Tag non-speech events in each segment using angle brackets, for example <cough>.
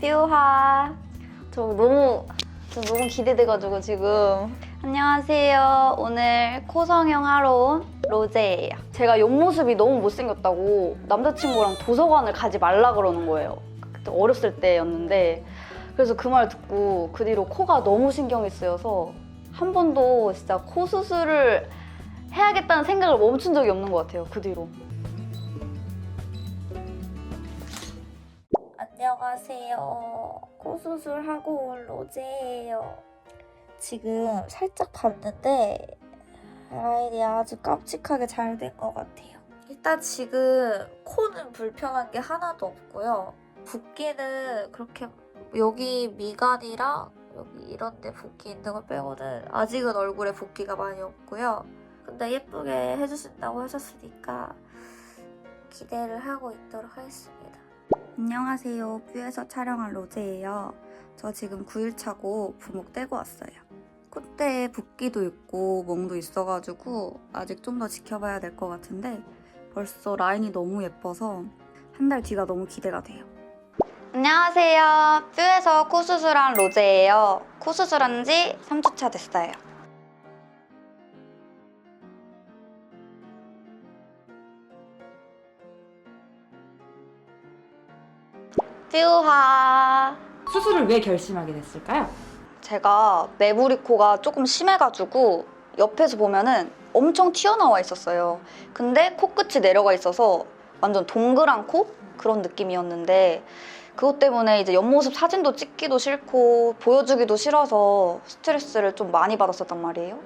뾰하. 저 너무 저 너무 기대돼가지고 지금. 안녕하세요. 오늘 코 성형 하러 온 로제예요. 제가 옆모습이 너무 못생겼다고 남자친구랑 도서관을 가지 말라 그러는 거예요. 그때 어렸을 때였는데 그래서 그 말 듣고 그 뒤로 코가 너무 신경이 쓰여서 한 번도 진짜 코 수술을 해야겠다는 생각을 멈춘 적이 없는 것 같아요. 그 뒤로. 안녕하세요. 코수술하고 온 로제예요. 지금 살짝 봤는데 라인이 아주 깜찍하게 잘 된 것 같아요. 일단 지금 코는 불편한 게 하나도 없고요. 붓기는 그렇게 여기 미간이랑 여기 이런 데 붓기 있는 거 빼고는 아직은 얼굴에 붓기가 많이 없고요. 근데 예쁘게 해주신다고 하셨으니까 기대를 하고 있도록 하겠습니다. 안녕하세요. 뷰에서 촬영한 로제예요. 저 지금 9일 차고 부목 떼고 왔어요. 콧대에 붓기도 있고 멍도 있어가지고 아직 좀 더 지켜봐야 될 것 같은데 벌써 라인이 너무 예뻐서 한 달 뒤가 너무 기대가 돼요. 안녕하세요. 뷰에서 코 수술한 로제예요. 코 수술한 지 3주차 됐어요. 뷰하. 수술을 왜 결심하게 됐을까요? 제가 매부리 코가 조금 심해가지고 옆에서 보면은 엄청 튀어나와 있었어요. 근데 코끝이 내려가 있어서 완전 동그란 코? 그런 느낌이었는데 그것 때문에 이제 옆모습 사진도 찍기도 싫고 보여주기도 싫어서 스트레스를 좀 많이 받았었단 말이에요.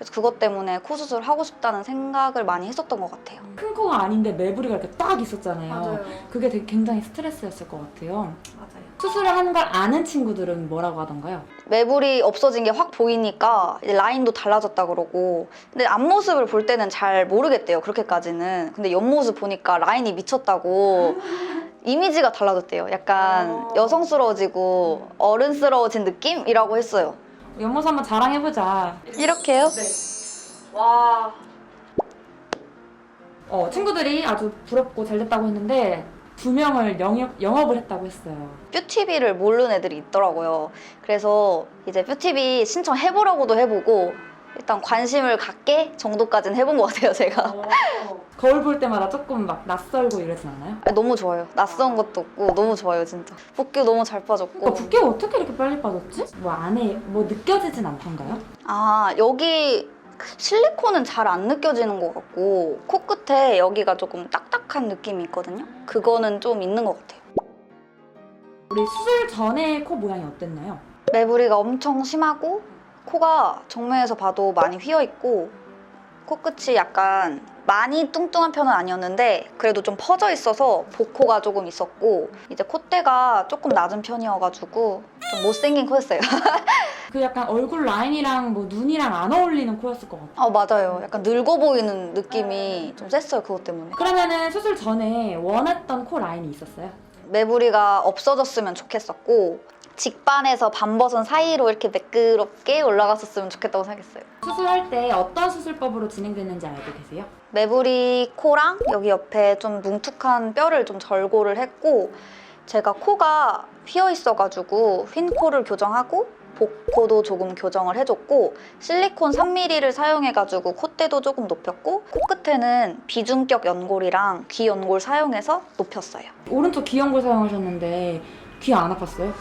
그래서 그것 때문에 코 수술 하고 싶다는 생각을 많이 했었던 것 같아요. 큰 코가 아닌데 매부리가 이렇게 딱 있었잖아요. 맞아요. 그게 되게 굉장히 스트레스였을 것 같아요. 맞아요. 수술을 하는 걸 아는 친구들은 뭐라고 하던가요? 매불이 없어진 게 확 보이니까 이제 라인도 달라졌다 그러고 근데 앞모습을 볼 때는 잘 모르겠대요 그렇게까지는 근데 옆모습 보니까 라인이 미쳤다고 <laughs> 이미지가 달라졌대요 약간 어. 여성스러워지고 어른스러워진 느낌이라고 했어요 옆모습 한번 자랑해보자. 이렇게요? 네. 와. 어, 친구들이 아주 부럽고 잘 됐다고 했는데 두 명을 영업, 영업을 했다고 했어요. 뷰티비를 모르는 애들이 있더라고요 그래서 이제 뷰티비 신청해보려고도 해보고 일단 관심을 갖게 정도까지는 해본 것 같아요 제가 거울 볼 때마다 조금 막 낯설고 이러진 않아요? 너무 좋아요. 낯선 것도 없고 너무 좋아요, 진짜. 붓기 너무 잘 빠졌고. 그러니까 붓기가 어떻게 이렇게 빨리 빠졌지? 뭐 안에 뭐 느껴지진 않던가요? 아, 여기 실리콘은 잘 안 느껴지는 것 같고 코끝에 여기가 조금 딱딱한 느낌이 있거든요. 그거는 좀 있는 것 같아요. 우리 수술 전에 코 모양이 어땠나요? 매부리가 엄청 심하고 코가 정면에서 봐도 많이 휘어 있고 코끝이 약간 많이 뚱뚱한 편은 아니었는데 그래도 좀 퍼져 있어서 복코가 조금 있었고 이제 콧대가 조금 낮은 편이어가지고 좀 못생긴 코였어요. <laughs> 그 약간 얼굴 라인이랑 뭐 눈이랑 안 어울리는 코였을 것 같아요. 아 맞아요. 약간 늙어 보이는 느낌이 좀 셌어요 그것 때문에. 그러면은 수술 전에 원했던 코 라인이 있었어요? 매부리가 없어졌으면 좋겠었고 직반에서 반버선 사이로 이렇게 매끄럽게 올라갔었으면 좋겠다고 생각했어요. 수술할 때 어떤 수술법으로 진행됐는지 알고 계세요? 매부리 코랑 여기 옆에 좀 뭉툭한 뼈를 좀 절고를 했고 제가 코가 휘어 있어가지고 휜 코를 교정하고 복코도 조금 교정을 해줬고 실리콘 3mm를 사용해가지고 콧대도 조금 높였고 코끝에는 비중격 연골이랑 귀 연골 사용해서 높였어요. 오른쪽 귀 연골 사용하셨는데 귀 안 아팠어요?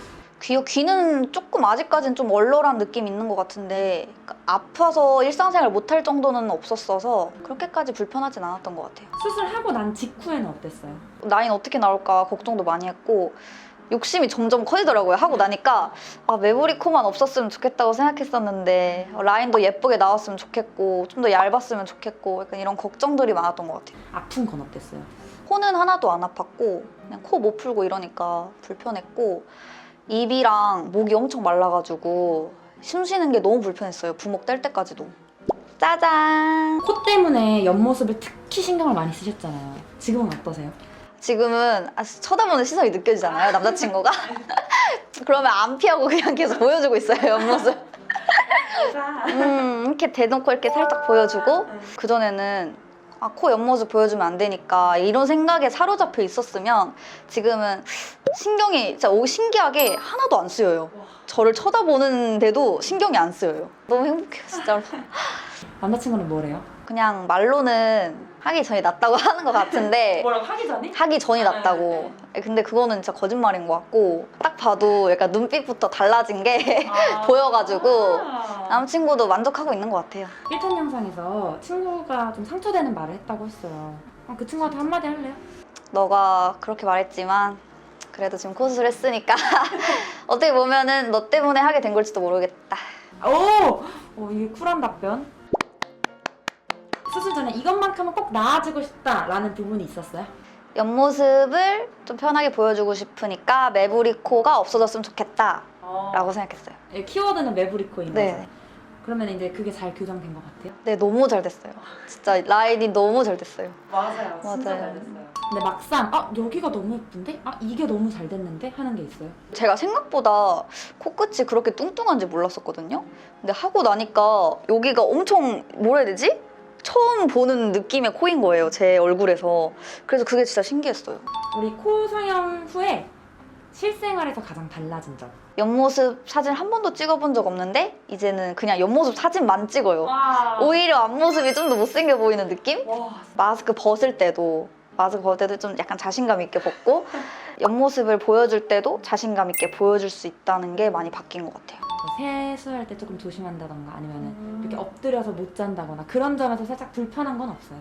귀, 귀는 조금 아직까지는 좀 얼얼한 느낌 있는 것 같은데 그러니까 아파서 일상생활 못할 정도는 없었어서 그렇게까지 불편하진 않았던 것 같아요. 수술하고 난 직후에는 어땠어요? 나이는 어떻게 나올까 걱정도 많이 했고 욕심이 점점 커지더라고요. 하고 나니까 아, 매부리 코만 없었으면 좋겠다고 생각했었는데 어, 라인도 예쁘게 나왔으면 좋겠고 좀 더 얇았으면 좋겠고 약간 이런 걱정들이 많았던 것 같아요. 아픈 건 어땠어요? 코는 하나도 안 아팠고 그냥 코 못 풀고 이러니까 불편했고 입이랑 목이 엄청 말라가지고 숨 쉬는 게 너무 불편했어요. 부목 뗄 때까지도. 짜잔! 코 때문에 옆모습을 특히 신경을 많이 쓰셨잖아요. 지금은 어떠세요? 지금은 아, 쳐다보는 시선이 느껴지잖아요, 남자친구가. <laughs> 그러면 안 피하고 그냥 계속 보여주고 있어요, 옆모습. <laughs> 음, 이렇게 대놓고 이렇게 살짝 보여주고, 그전에는 아, 코 옆모습 보여주면 안 되니까 이런 생각에 사로잡혀 있었으면 지금은 신경이 진짜 오 신기하게 하나도 안 쓰여요. 저를 쳐다보는데도 신경이 안 쓰여요. 너무 행복해요, 진짜로. <laughs> 남자친구는 뭐래요? 그냥 말로는 하기 전이 낫다고 <laughs> 하는 것 같은데 <laughs> 뭐라고 하기 전에? 하기 전이 아, 낫다고. 근데 그거는 진짜 거짓말인 것 같고 딱 봐도 약간 눈빛부터 달라진 게 보여가지고 아. 남친구도 만족하고 있는 것 같아요. 1탄 영상에서 친구가 좀 상처되는 말을 했다고 했어요. 어, 그 친구한테 한마디 할래요? 너가 그렇게 말했지만 그래도 지금 코수술 했으니까 <laughs> 어떻게 보면은 너 때문에 하게 된 걸지도 모르겠다. 오! 어, 이게 쿨한 답변. 수술 전에 이것만큼은 꼭 나아지고 싶다라는 부분이 있었어요? 옆모습을 좀 편하게 보여주고 싶으니까 매부리코가 없어졌으면 좋겠다 라고 생각했어요. 예, 키워드는 매부리코인 네. 거죠. 그러면 이제 그게 잘 교정된 것 같아요. 네, 너무 잘 됐어요. 진짜 라인이 너무 잘 됐어요. 맞아요. 진짜 맞아요. 잘 근데 막상 아 여기가 너무 예쁜데? 아 이게 너무 잘 됐는데? 하는 게 있어요. 제가 생각보다 코끝이 그렇게 뚱뚱한지 몰랐었거든요. 근데 하고 나니까 여기가 엄청 뭐라 해야 되지? 처음 보는 느낌의 코인 거예요, 제 얼굴에서. 그래서 그게 진짜 신기했어요. 우리 코 성형 후에 실생활에서 가장 달라진 점. 옆모습 사진 한 번도 찍어본 적 없는데 이제는 그냥 옆모습 사진만 찍어요. 와. 오히려 앞모습이 좀 더 못생겨 보이는 느낌? 와. 마스크 벗을 때도 마스크 벗을 때도 좀 약간 자신감 있게 벗고 <laughs> 옆모습을 보여줄 때도 자신감 있게 보여줄 수 있다는 게 많이 바뀐 것 같아요. 뭐 세수할 때 조금 조심한다던가 아니면은 음. 이렇게 엎드려서 못 잔다거나 그런 점에서 살짝 불편한 건 없어요.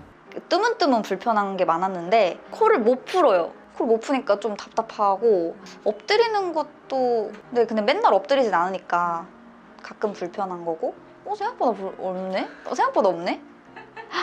뜨문뜨문 불편한 게 많았는데 코를 못 풀어요. 코를 못 푸니까 좀 답답하고 엎드리는 것도 네 근데 맨날 엎드리진 않으니까 가끔 불편한 거고 어 생각보다 불- 없네? 어, 생각보다 없네?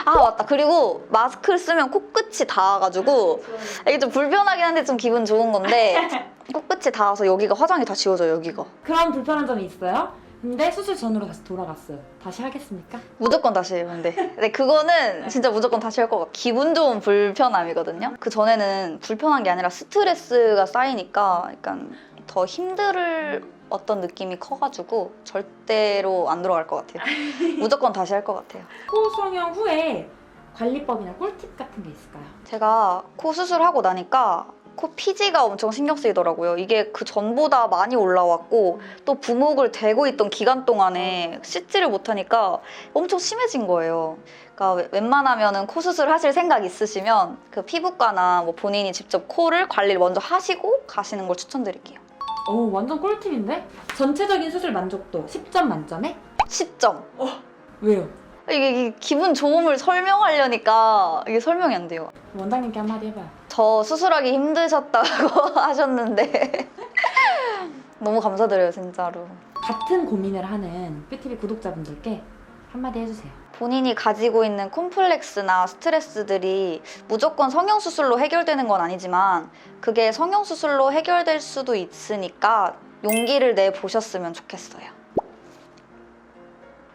아 맞다 그리고 마스크를 쓰면 코끝이 닿아가지고 이게 좀 불편하긴 한데 좀 기분 좋은 건데 <laughs> 코끝이 닿아서 여기가 화장이 다 지워져요 여기가 그런 불편한 점이 있어요. 근데 수술 전으로 다시 돌아갔어요. 다시 하겠습니까? 무조건 다시 해요 근데 근데 그거는 진짜 무조건 다시 할 것 같아 기분 좋은 불편함이거든요 그 전에는 불편한 게 아니라 스트레스가 쌓이니까 약간 더 힘들 어떤 느낌이 커가지고 절대로 안 들어갈 것 같아요 <laughs> 무조건 다시 할 것 같아요 코 성형 후에 관리법이나 꿀팁 같은 게 있을까요? 제가 코 수술하고 나니까 코 피지가 엄청 신경 쓰이더라고요. 이게 그 전보다 많이 올라왔고 또 부목을 대고 있던 기간 동안에 씻지를 못하니까 엄청 심해진 거예요. 그러니까 웬- 웬만하면은 코 수술 하실 생각 있으시면 그 피부과나 뭐 본인이 직접 코를 관리를 먼저 하시고 가시는 걸 추천드릴게요. 오 완전 꿀팁인데? 전체적인 수술 만족도 10점 만점에? 10점. 왜요? 이게, 기분 좋음을 설명하려니까 이게 설명이 안 돼요. 원장님께 한마디 해봐요. 저 수술하기 힘드셨다고 <laughs> 하셨는데 너무 감사드려요 진짜로 같은 고민을 하는 뷰티비 구독자분들께 한마디 해주세요. 본인이 가지고 있는 콤플렉스나 스트레스들이 무조건 성형수술로 해결되는 건 아니지만 그게 성형수술로 해결될 수도 있으니까 용기를 내보셨으면 좋겠어요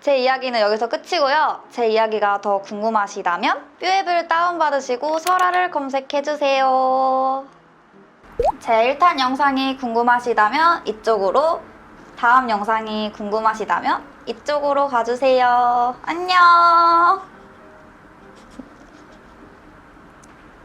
제 이야기는 여기서 끝이고요 제 이야기가 더 궁금하시다면 뷰앱을 다운받으시고 설아를 검색해주세요 제 1탄 영상이 궁금하시다면 이쪽으로 다음 영상이 궁금하시다면 이쪽으로 가주세요. 안녕!